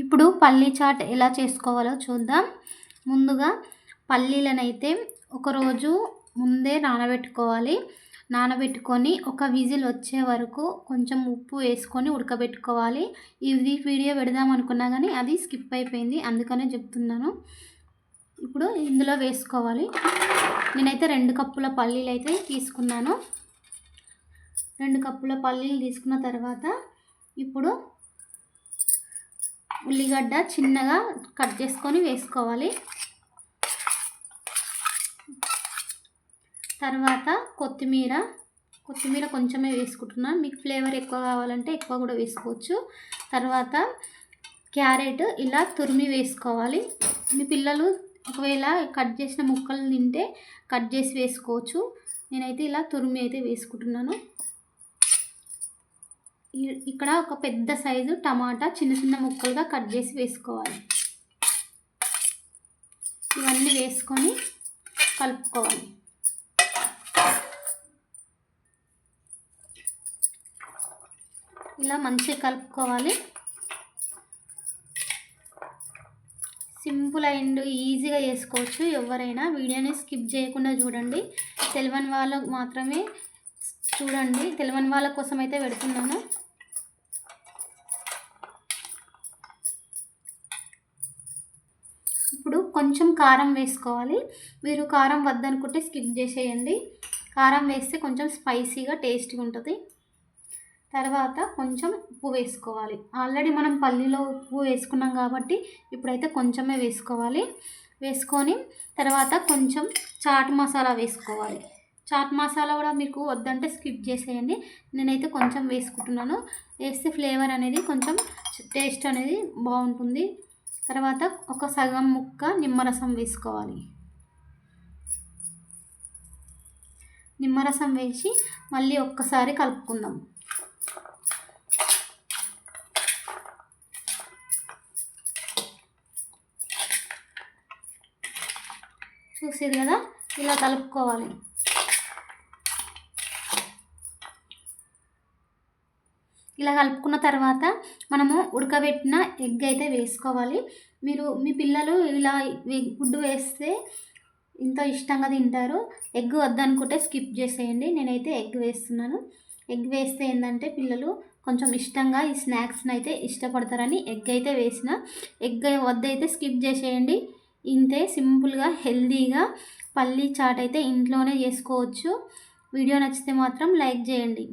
ఇప్పుడు పల్లీ చాట్ ఎలా చేసుకోవాలో చూద్దాం. ముందుగా పల్లీలనైతే ఒకరోజు ముందే నానబెట్టుకోవాలి. నానబెట్టుకొని ఒక విజిల్ వచ్చే వరకు కొంచెం ఉప్పు వేసుకొని ఉడకబెట్టుకోవాలి. ఇది వీడియో పెడదాం అనుకున్నా కానీ అది స్కిప్ అయిపోయింది అందుకనే చెప్తున్నాను. ఇప్పుడు ఇందులో వేసుకోవాలి. నేనైతే రెండు కప్పుల పల్లీలు అయితే తీసుకున్నాను. రెండు కప్పుల పల్లీలు తీసుకున్న తర్వాత ఇప్పుడు ఉల్లిగడ్డ చిన్నగా కట్ చేసుకొని వేసుకోవాలి. తర్వాత కొత్తిమీర కొత్తిమీర కొంచెమే వేసుకుంటున్నాను మీకు ఫ్లేవర్ ఎక్కువ కావాలంటే ఎక్కువ కూడా వేసుకోవచ్చు. తర్వాత క్యారెట్ ఇలా తురిమి వేసుకోవాలి. మీ పిల్లలు ఒకవేళ కట్ చేసిన ముక్కలు తింటే కట్ చేసి వేసుకోవచ్చు. నేనైతే ఇలా తురిమి అయితే వేసుకుంటున్నాను. ఇక్కడ ఒక పెద్ద సైజు టమాటా చిన్న చిన్న ముక్కలుగా కట్ చేసి వేసుకోవాలి. ఇవన్నీ వేసుకొని కలుపుకోవాలి. ఇలా మంచిగా కలుపుకోవాలి. సింపుల్ అండ్ ఈజీగా చేసుకోవచ్చు. ఎవరైనా వీడియోని స్కిప్ చేయకుండా చూడండి. తెలియని వాళ్ళకు మాత్రమే చూడండి. తెలియని వాళ్ళ కోసం అయితే పెడుతున్నాను. కొంచెం కారం వేసుకోవాలి. మీరు కారం వద్దనుకుంటే స్కిప్ చేసేయండి. కారం వేస్తే కొంచెం స్పైసీగా టేస్ట్గా ఉంటుంది. తర్వాత కొంచెం ఉప్పు వేసుకోవాలి. ఆల్రెడీ మనం పల్లీలో ఉప్పు వేసుకున్నాం కాబట్టి ఇప్పుడైతే కొంచెమే వేసుకోవాలి. వేసుకొని తర్వాత కొంచెం చాట్ మసాలా వేసుకోవాలి. చాట్ మసాలా కూడా మీకు వద్దంటే స్కిప్ చేసేయండి. నేనైతే కొంచెం వేసుకుంటున్నాను. వేస్తే ఫ్లేవర్ అనేది కొంచెం టేస్ట్ అనేది బాగుంటుంది. తర్వాత ఒక సగం ముక్క నిమ్మరసం వేసుకోవాలి. నిమ్మరసం వేసి మళ్ళీ ఒక్కసారి కలుపుకుందాం. చూసేది కదా? ఇలా కలుపుకోవాలి. ఇలా కలుపుకున్న తర్వాత మనము ఉడకబెట్టిన ఎగ్ అయితే వేసుకోవాలి. మీరు మీ పిల్లలు ఇలా ఫుడ్ వేస్తే ఇంత ఇష్టంగా తింటారు. ఎగ్ వద్దనుకుంటే స్కిప్ చేసేయండి. నేనైతే ఎగ్ వేస్తున్నాను. ఎగ్ వేస్తే ఏంటంటే పిల్లలు కొంచెం ఇష్టంగా ఈ స్నాక్స్ని అయితే ఇష్టపడతారని ఎగ్ అయితే వేసిన. ఎగ్ వద్దైతే స్కిప్ చేసేయండి. ఇంతే సింపుల్గా హెల్దీగా పల్లీ చాట్ అయితే ఇంట్లోనే చేసుకోవచ్చు. వీడియో నచ్చితే మాత్రం లైక్ చేయండి.